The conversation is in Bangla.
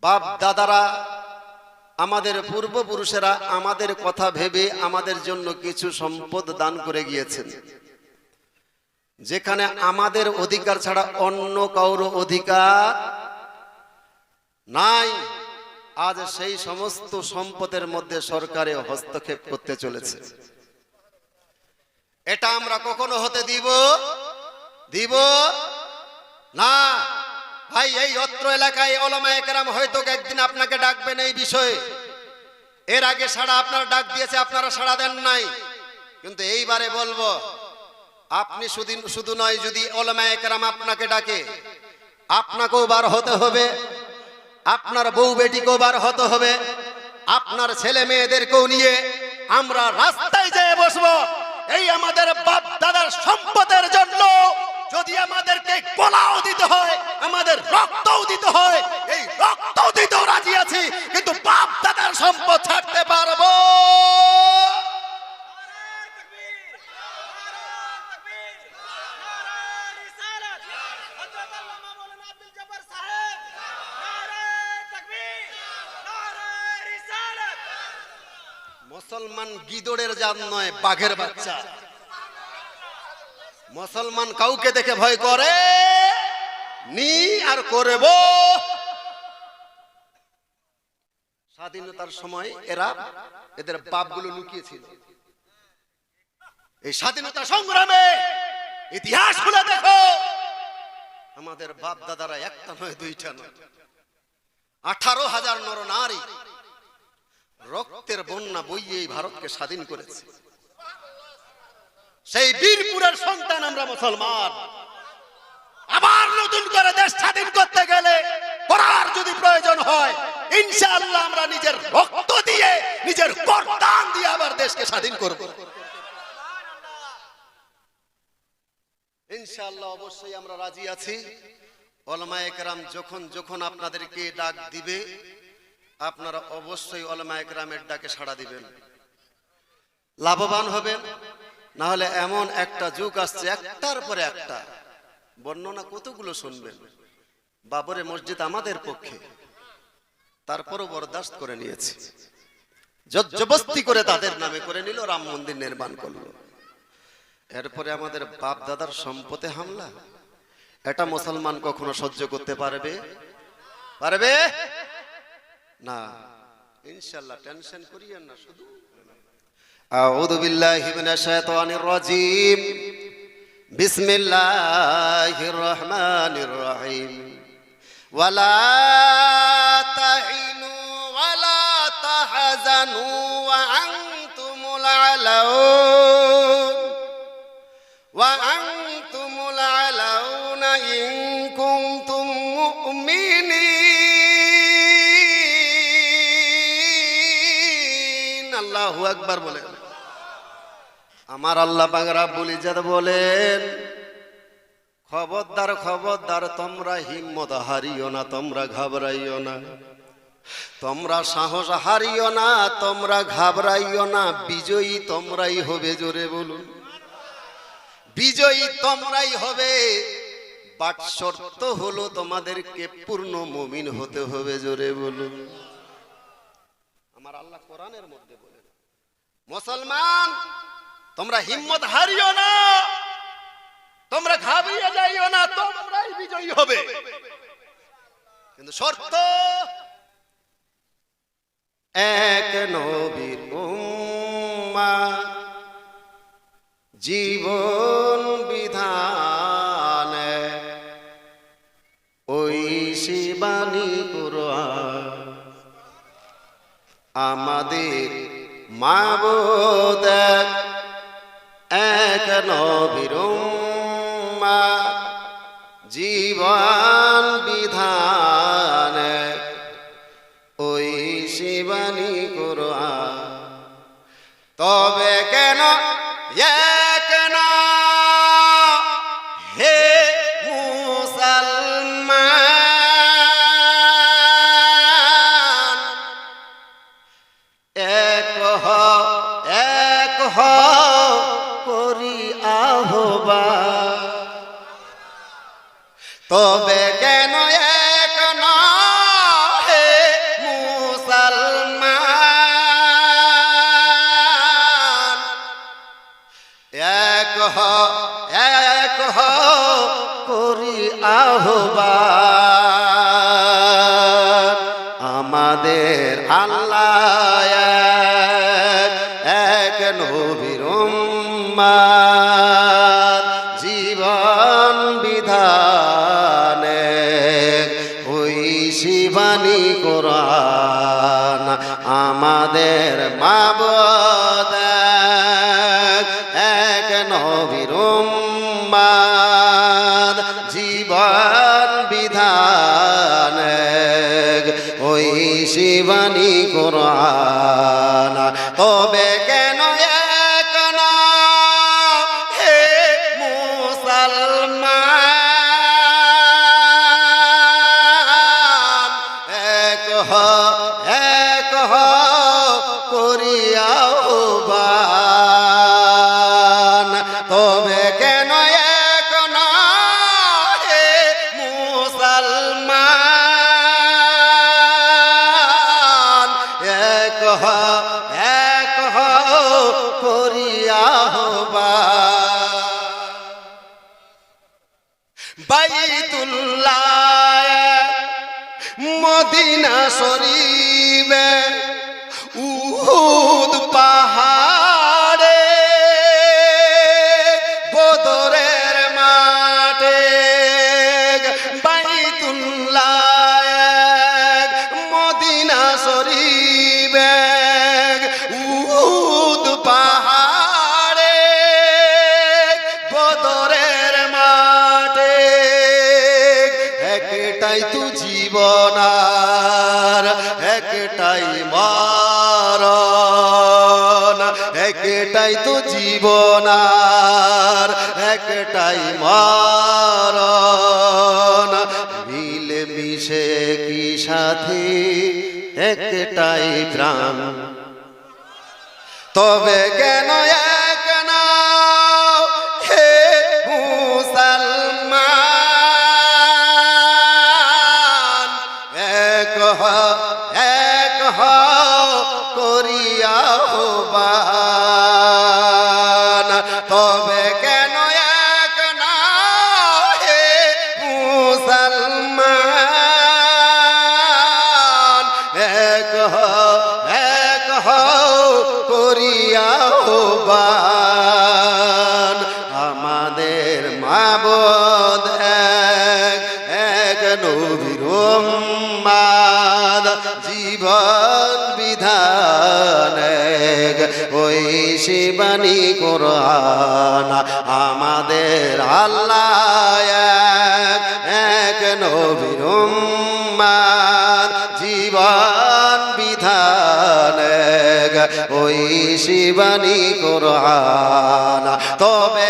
বাপ দাদারা আমাদের পূর্বপুরুষেরা আমাদের কথা ভেবে আমাদের জন্য কিছু সম্পদ দান করে গিয়েছেন। যেখানে আমাদের অধিকার ছাড়া অন্য কারও অধিকার নাই। আজ সেই সমস্ত সম্পদের মধ্যে সরকারে হস্তক্ষেপ করতে চলেছে। এটা আমরা কখনো হতে দিব? দিব? না। ভাই, এই অত্র এলাকায় ওলামায়ে একরাম হয়তো একদিন আপনাকে ডাকবেন এই বিষয়ে। এর আগে সাড়া আপনার ডাক দিয়েছে, আপনারা সাড়া দেন নাই। কিন্তু এইবারে বলব, আপনি শুধু শুধু নয়, যদি ওলামায়ে একরাম আপনাকে ডাকে, আপনাকেও বার হতে হবে, আপনার বউ বেটিকেও বার হতে হবে, আপনার ছেলে মেয়েদেরকেও নিয়ে আমরা রাস্তায় যেয়ে বসবো। এই আমাদের বাপ দাদার সম্পদের জন্য যদি আমাদেরকে কলাও দিতে হয়, আমাদের রক্তও দিতে হয়, এই রক্তও দিতেও রাজি আছি, কিন্তু বাপ দাদার সম্পদ ছাড়তে পারব। মুসলমান গিদড়ের জাত নয়, বাঘের বাচ্চা। মুসলমান কাউকে দেখে ভয় করে? নি আর করব। স্বাধীনতার সময় এরা এদের বাপগুলো লুকিয়েছিল। এই স্বাধীনতা সংগ্রামে ইতিহাস খুলে দেখো। আমাদের বাপ দাদারা একটা নয়, দুইটা নয়। আঠারো হাজার নর নারী রক্তের বন্যা বইয়ে ভারতকে স্বাধীন করেছে। সেই বীরপুরের সন্তান আমরা মুসলমান। আবার নতুন করে দেশ স্বাধীন করতে গেলে করার যদি প্রয়োজন হয়, ইনশাআল্লাহ আমরা নিজের রক্ত দিয়ে, নিজের কর্তান দিয়ে আবার দেশকে স্বাধীন করব। ইনশাআল্লাহ অবশ্যই আমরা রাজি আছি। ওলামায়ে কেরাম যখন যখন আপনাদেরকে ডাক দিবে, আপনারা অবশ্যই ওলামায়ে কেরামের ডাকে সাড়া দিবেন। লাভবান হবেন। না হলে এমন একটা যুগ আসছে, একটার পরে একটা। বর্ণনা কতগুলো শুনবেন? বাবরে মসজিদ আমাদের পক্ষে। তারপরও বরদাস্ত করে নিয়েছে। জবস্তি করে তাদের নামে করে নিল, রাম মন্দির নির্মাণ করল। এরপরে আমাদের বাপ দাদার সম্পদে হামলা। এটা মুসলমান কখনো সহ্য করতে পারবে? পারবে? না। ইনশাল্লাহ টেনশন করিয়েন না, শুধু أعوذ بالله من الشيطان الرجيم بسم الله الرحمن الرحيم ولا تهنوا ولا تحزنوا وأنتم العلون وأنتم العلون إن كنتم مؤمنين الله أكبر بلد আমার আল্লাহ বাংরা বলি যাদ বলেন, খবরদার খবরদার, তোমরা হিম্মত হারিও না, তোমরা ঘাবড়াইও না। তোমরা সাহস হারিও না, তোমরা ঘাবড়াইও না। বিজয়ী তোমরাই হবে জোরে বলুন। বিজয়ী তোমরাই হবে। বাট হলো তোমাদেরকে পূর্ণ মমিন হতে হবে জোরে বলুন। আমার আল্লাহ কোরআনের মধ্যে বলেন, মুসলমান তোমরা হিম্মত হারিও না। তোমরা ঘাবড়িয়ে যাইও না, তোমরাই বিজয়ী হবে। কিন্তু শর্ত, এক নবীর উম্মা জীবন বিধান ওই শিবানী কুরআন আমাদের মাবুদ এক নবীর জীবন বিধান ওই শিবানী কুরআন। তবে কেন আহ্বান আমাদের আল্লাহ এক, নবীর জীবন বিধানে। ওই শিবানী কোরআন আমাদের মাবদ এক নবীর উম্মাদ, মুসলমান মদিনা শরীফে একটাই তো জীবনার একটাই মার মিলে মিশে কি সাথে একটাই প্রাণ? তবে কেন মাবদ এক এক নবীর উম্মাদ। জীবন বিধান এক, ওই শিবানী কোরআন। আমাদের আল্লাহ এক এক নবীর উম্মাদ। জীবন বিধান এক, ওই শিবানী কোরআন। তবে